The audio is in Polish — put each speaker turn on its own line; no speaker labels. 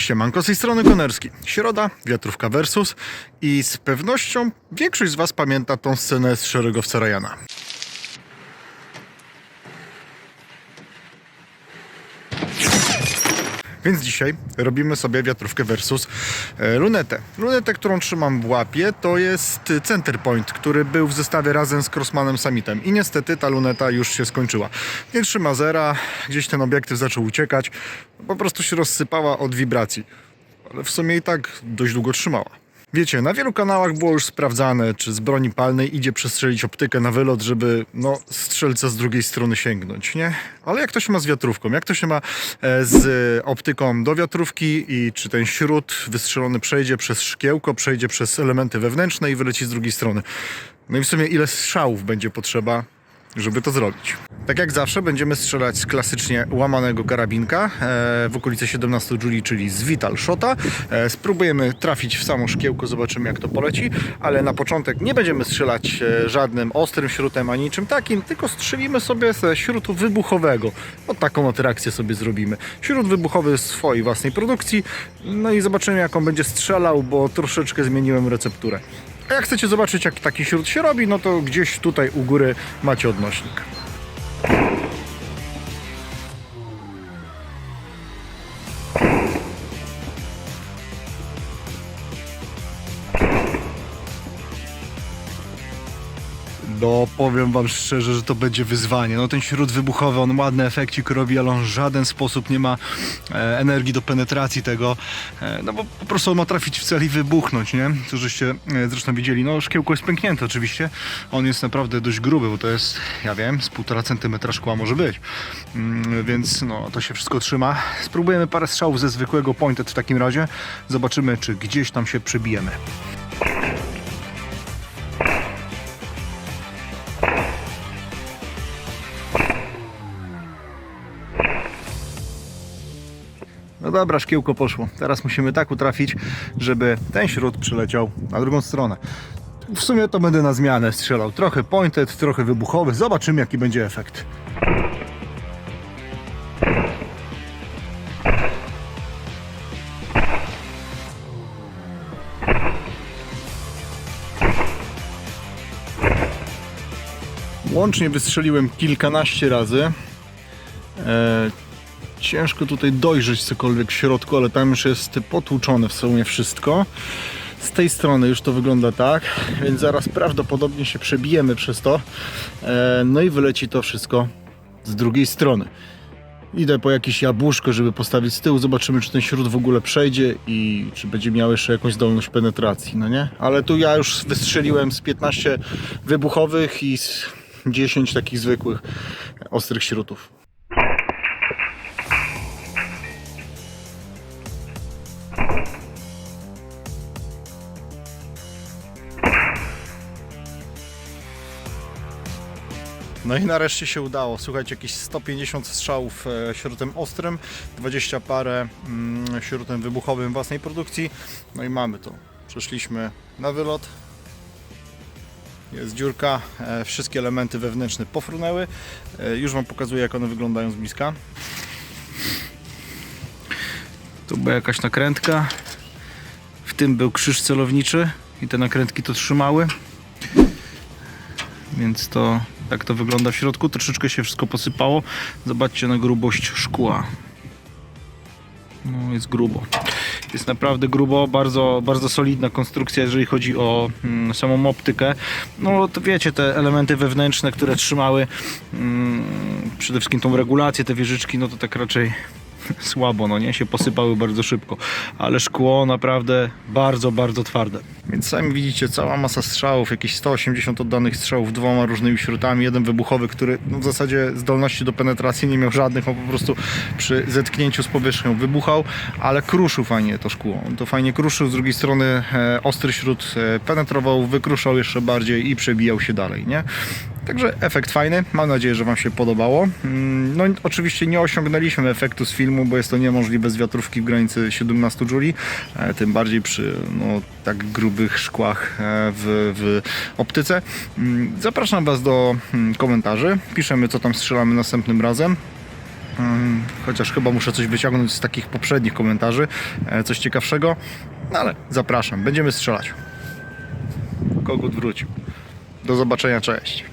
Siemanko z tej strony Konerski. Środa, wiatrówka versus i z pewnością większość z Was pamięta tą scenę z szeregowca Ryana. Więc dzisiaj robimy sobie wiatrówkę versus e, lunetę. Lunetę, którą trzymam w łapie, to jest center point, który był w zestawie razem z Crossmanem Summitem. I niestety ta luneta już się skończyła. Nie trzyma zera, gdzieś ten obiektyw zaczął uciekać, po prostu się rozsypała od wibracji. Ale w sumie i tak dość długo trzymała. Wiecie, na wielu kanałach było już sprawdzane, czy z broni palnej idzie przestrzelić optykę na wylot, żeby no, strzelca z drugiej strony sięgnąć, nie? Ale jak to się ma z wiatrówką? Jak to się ma e, z optyką do wiatrówki i czy ten śród wystrzelony przejdzie przez szkiełko, przejdzie przez elementy wewnętrzne i wyleci z drugiej strony? No i w sumie ile strzałów będzie potrzeba, żeby to zrobić. Tak jak zawsze będziemy strzelać z klasycznie łamanego karabinka e, w okolicy 17 Juli, czyli z Vital Shota. E, spróbujemy trafić w samo szkiełko, zobaczymy jak to poleci, ale na początek nie będziemy strzelać e, żadnym ostrym śrutem ani niczym takim, tylko strzelimy sobie ze śrutu wybuchowego. O taką oto reakcję sobie zrobimy. Śrut wybuchowy swojej własnej produkcji, no i zobaczymy jak on będzie strzelał, bo troszeczkę zmieniłem recepturę. A jak chcecie zobaczyć, jak taki śród się robi, no to gdzieś tutaj u góry macie odnośnik. No, powiem wam szczerze, że to będzie wyzwanie. No ten śród wybuchowy, on ładny efekcik robi, ale on w żaden sposób nie ma e, energii do penetracji tego. E, no bo po prostu on ma trafić w cel i wybuchnąć, nie? To żeście e, zresztą widzieli. No szkiełko jest pęknięte oczywiście. On jest naprawdę dość gruby, bo to jest, ja wiem, z półtora centymetra szkła może być. Mm, więc no, to się wszystko trzyma. Spróbujemy parę strzałów ze zwykłego pointed w takim razie. Zobaczymy, czy gdzieś tam się przebijemy. No dobra, szkiełko poszło. Teraz musimy tak utrafić, żeby ten śród przyleciał na drugą stronę. W sumie to będę na zmianę strzelał. Trochę pointed, trochę wybuchowy. Zobaczymy jaki będzie efekt. Łącznie wystrzeliłem kilkanaście razy. E, ciężko tutaj dojrzeć cokolwiek w środku, ale tam już jest potłuczone w sumie wszystko. Z tej strony już to wygląda tak, więc zaraz prawdopodobnie się przebijemy przez to. E, No i wyleci to wszystko z drugiej strony. Idę po jakieś jabłuszko, żeby postawić z tyłu, zobaczymy czy ten śród w ogóle przejdzie i czy będzie miał jeszcze jakąś zdolność penetracji, no nie? Ale tu ja już wystrzeliłem z 15 wybuchowych i z 10 takich zwykłych ostrych śrutów. No i nareszcie się udało. Słuchajcie, jakieś 150 strzałów e, śrutem ostrym, 20 parę mm, śrutem wybuchowym własnej produkcji. No i mamy to. Przeszliśmy na wylot. Jest dziurka, e, wszystkie elementy wewnętrzne pofrunęły. E, Już Wam pokazuję, jak one wyglądają z bliska. Tu była jakaś nakrętka. W tym był krzyż celowniczy i te nakrętki to trzymały. Więc to tak to wygląda w środku. Troszeczkę się wszystko posypało. Zobaczcie na grubość szkła. No jest grubo. Jest naprawdę grubo, bardzo, bardzo solidna konstrukcja, jeżeli chodzi o mm, samą optykę. No to wiecie, te elementy wewnętrzne, które trzymały mm, przede wszystkim tą regulację, te wieżyczki, no to tak raczej słabo, no nie, się posypały bardzo szybko, ale szkło naprawdę bardzo, bardzo twarde. Więc sami widzicie, cała masa strzałów, jakieś 180 oddanych strzałów dwoma różnymi śrutami, jeden wybuchowy, który no, w zasadzie zdolności do penetracji nie miał żadnych, on po prostu przy zetknięciu z powierzchnią wybuchał, ale kruszył fajnie to szkło, on to fajnie kruszył, z drugiej strony e, ostry śrut e, penetrował, wykruszał jeszcze bardziej i przebijał się dalej, nie? Także efekt fajny, mam nadzieję, że Wam się podobało. Mm, No oczywiście nie osiągnęliśmy efektu z filmu, bo jest to niemożliwe z wiatrówki w granicy 17 Juli, e, tym bardziej przy no, tak grubych szkłach e, w, w optyce. Mm, Zapraszam Was do mm, komentarzy, piszemy co tam strzelamy następnym razem. Mm, Chociaż chyba muszę coś wyciągnąć z takich poprzednich komentarzy, e, coś ciekawszego. No ale zapraszam, będziemy strzelać. Kogut wrócił. Do zobaczenia, cześć.